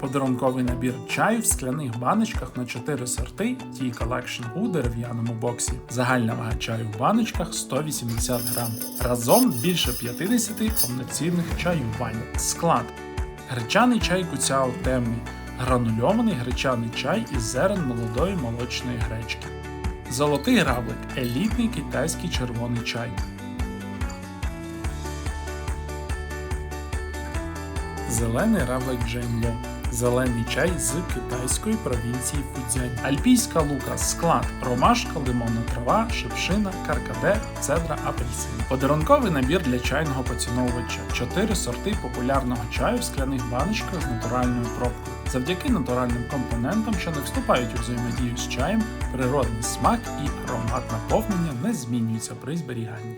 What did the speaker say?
Подарунковий набір чаю в скляних баночках на 4 сорти Tea Collection у дерев'яному боксі. Загальна вага чаю в баночках 180 грам. Разом більше 50 повноцінних чаювань. Склад. Гречаний чай куцяо темний. Гранульований гречаний чай із зерен молодої молочної гречки. Золотий равлик елітний китайський червоний чай. Зелений равлик Джейнло. Зелений чай з китайської провінції Фудзянь. Альпійська лука, склад, ромашка, лимонна трава, шипшина, каркаде, цедра, апельсин. Подарунковий набір для чайного поціновувача. Чотири сорти популярного чаю в скляних баночках з натуральною пробкою. Завдяки натуральним компонентам, що не вступають у взаємодію з чаєм, природний смак і аромат наповнення не змінюються при зберіганні.